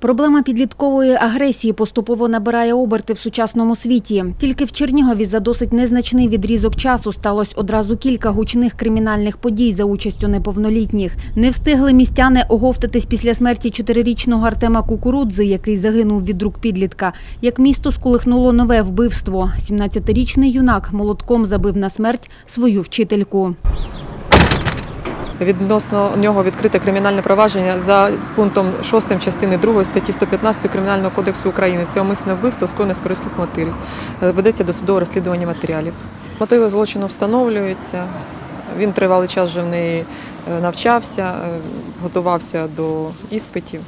Проблема підліткової агресії поступово набирає оберти в сучасному світі. Тільки в Чернігові за досить незначний відрізок часу сталося одразу кілька гучних кримінальних подій за участю неповнолітніх. Не встигли містяни оговтатись після смерті чотирирічного Артема Кукурудзи, який загинув від рук підлітка. Як місто сколихнуло нове вбивство. 17-річний юнак молотком забив на смерть свою вчительку. Відносно нього відкрите кримінальне провадження за пунктом 6 частини 2 статті 115 Кримінального кодексу України. Це умисне вбивство скоєне з корисних мотивів. Е, Ведеться досудове розслідування матеріалів. Мотиви злочину встановлюються. Він тривалий час вже в неї е, навчався, е, готувався до іспитів.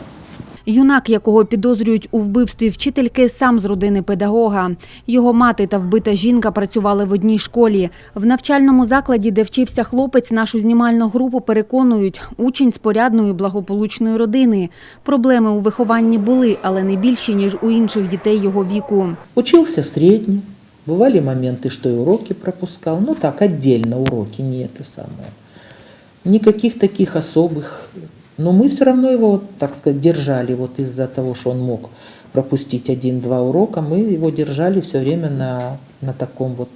Юнак, якого підозрюють у вбивстві вчительки, сам з родини педагога. Його мати та вбита жінка працювали в одній школі. В навчальному закладі, де вчився хлопець, нашу знімальну групу переконують, учень з порядної благополучної родини. Проблеми у вихованні були, але не більші, ніж у інших дітей його віку. Учился средний. Бывали моменты, что и уроки пропускал. Ну так, отдельно уроки, не это самое. Никаких таких особых. Но мы все равно его, так сказать, держали вот из-за того, что он мог пропустить один-два урока. Мы его держали все время на, на таком вот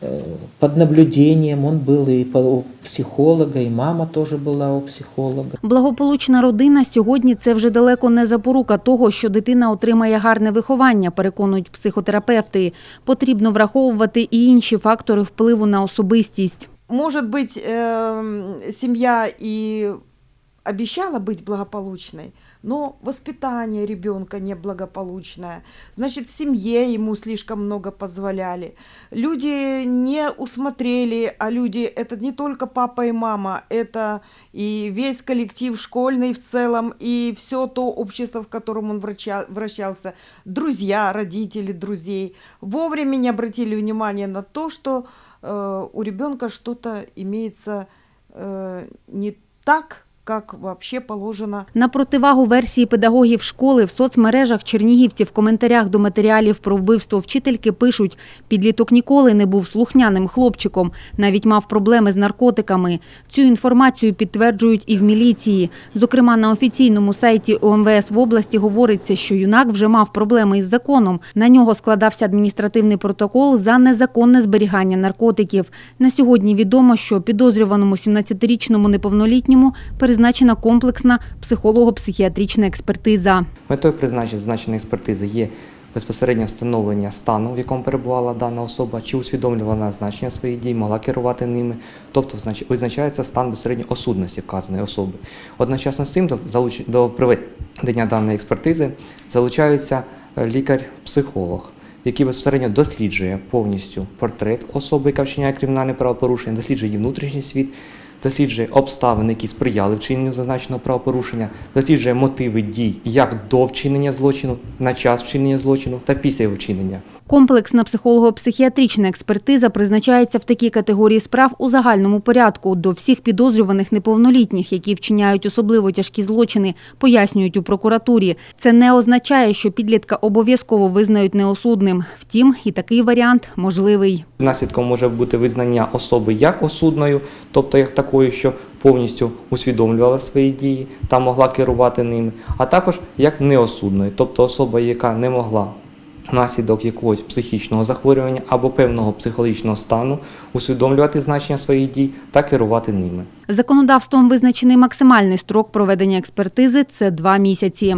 э, под наблюдением. Он был и по- у психолога, и мама тоже была у психолога. Благополучна родина сьогодні це вже далеко не запорука того, що дитина отримає гарне виховання, переконують психотерапевти. Потрібно враховувати і інші фактори впливу на особистість. Может быть, эм, семья и обещала быть благополучной, но воспитание ребенка неблагополучное. Значит, в семье ему слишком много позволяли. Люди не усмотрели, а люди это не только папа и мама, это и весь коллектив школьный в целом, и все то общество, в котором он вращался, друзья, родители друзей, вовремя не обратили внимания на то, что э, у ребенка что-то имеется э, не так, как вообще положено На противагу версії педагогів школи в соцмережах чернігівці в коментарях до матеріалів про вбивство вчительки пишуть, підліток ніколи не був слухняним хлопчиком, навіть мав проблеми з наркотиками. Цю інформацію підтверджують і в міліції. Зокрема, на офіційному сайті ОМВС в області говориться, що юнак вже мав проблеми із законом. На нього складався адміністративний протокол за незаконне зберігання наркотиків. На сьогодні відомо, що підозрюваному 17-річному неповнолітньому призначена комплексна психолого-психіатрична експертиза. Метою призначення зазначеної експертизи є безпосередньо встановлення стану, в якому перебувала дана особа, чи усвідомлювала значення своїх дій, могла керувати ними, тобто визначається стан безпосередньо осудності вказаної особи. Одночасно з цим до проведення даної експертизи залучаються е, лікар-психолог. Який безпосередньо досліджує повністю портрет особи, яка вчиняє кримінальне правопорушення, досліджує її внутрішній світ, досліджує обставини, які сприяли вчиненню зазначеного правопорушення, досліджує мотиви дій як до вчинення злочину, на час вчинення злочину та після його вчинення. Комплексна психолого-психіатрична експертиза призначається в такій категорії справ у загальному порядку до всіх підозрюваних неповнолітніх, які вчиняють особливо тяжкі злочини, пояснюють у прокуратурі. Це не означає, що підлітка обов'язково визнають неосудним. Втім, і такий варіант можливий. Наслідком може бути визнання особи як осудною, тобто як такою, що повністю усвідомлювала свої дії та могла керувати ними, а також як неосудною, тобто особа, яка не могла внаслідок якогось психічного захворювання або певного психологічного стану усвідомлювати значення своїх дій та керувати ними. Законодавством визначений максимальний строк проведення експертизи це два місяці.